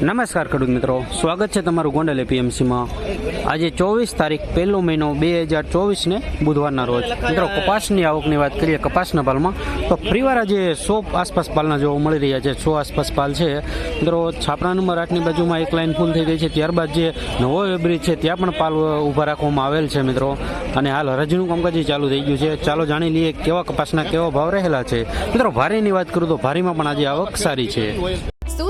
નમસ્કાર ખેડૂત મિત્રો. સ્વાગત છે તમારું ગોંડલ એપીએમસીમાં. આજે ચોવીસ તારીખ પહેલો મહિનો બે હજાર ચોવીસને બુધવારના રોજ. મિત્રો, કપાસની આવકની વાત કરીએ કપાસના પાલમાં તો ફરીવાર આજે સો આસપાસ પાલના જોવા મળી રહ્યા છે. સો આસપાસ પાલ છે. મિત્રો, છાપરા નંબર આઠની બાજુમાં એક લાઈન ફૂલ થઈ ગઈ છે. ત્યારબાદ જે નવો વેબ્રિજ છે, ત્યાં પણ પાલ ઊભા રાખવામાં આવેલ છે, મિત્રો. અને હાલ હરાજીનું કામકાજ ચાલુ થઈ ગયું છે. ચાલો જાણી લઈએ કેવા કપાસના કેવા ભાવ રહેલા છે. મિત્રો, ભારેની વાત કરું તો ભારીમાં પણ આજે આવક સારી છે.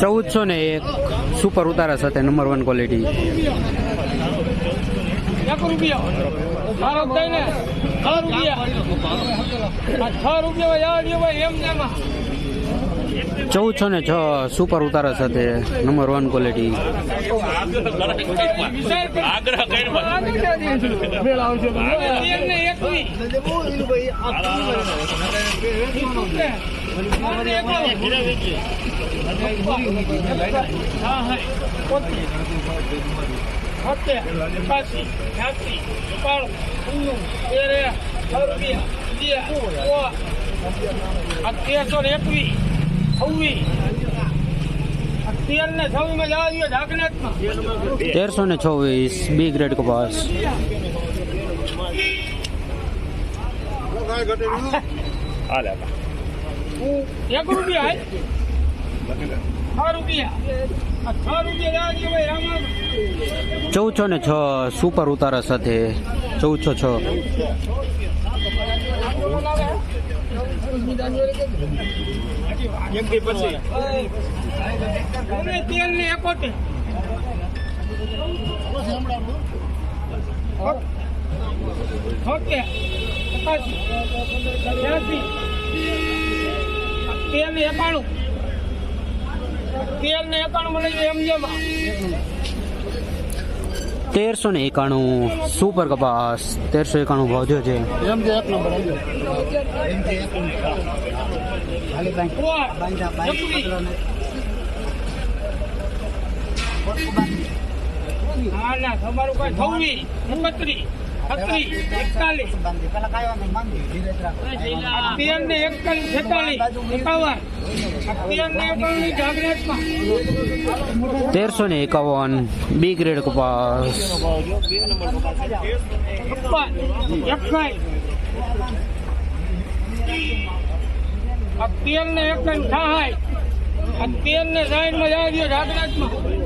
ચૌદસો ને એક. સુપર ઉતારા સાથે નંબર વન ક્વોલિટી એક રૂપિયા. મારો થઈને છ રૂપિયા. છ એમ ચૌદસો ને છ સુપર ઉતારા સાથે નંબર વન ક્વોલિટી તેરસો ને એકવીસ. છવ્વીસ. તેર ને છવ્વીસમાં જવા દો ઢાકનાથમાં. તેરસો ને છવ્વીસ બી ગ્રેડ કપાસ એક રૂપિયા છ રૂપિયા. ચૌદસો ને છ સુપર ઉતારા સાથે. ચૌદસો છ. તેલ ને એકોતેર છોતેર એકાસી ત્યાસી તેલ ને એકાણું તેલ ને એકાણું મને એમ જેમાં. તેરસો ને એકાણું સુપર કપાસ તેરસો એકાણું ભાવ છે. ના ના, તમારું કઈ થવું એકત્રીસ. તેરસો ને એકાવન. બી ગ્રેડ કપાસ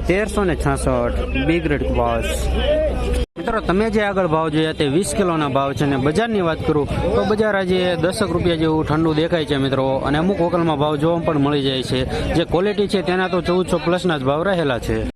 તેરસો ને છાસઠ. બી ગ્રેડ કપાસ મિત્રો, તમે જે આગળ ભાવ જોયા તે વીસ કિલોના ભાવ છે અને બજારની વાત કરું, તો બજાર આજે દસક રૂપિયા જેવું ઠંડુ દેખાય છે મિત્રો. અને અમુક હોકલમાં ભાવ જોવા પણ મળી જાય છે. જે ક્વોલિટી છે તેના તો ચૌદસો પ્લસના જ ભાવ રહેલા છે.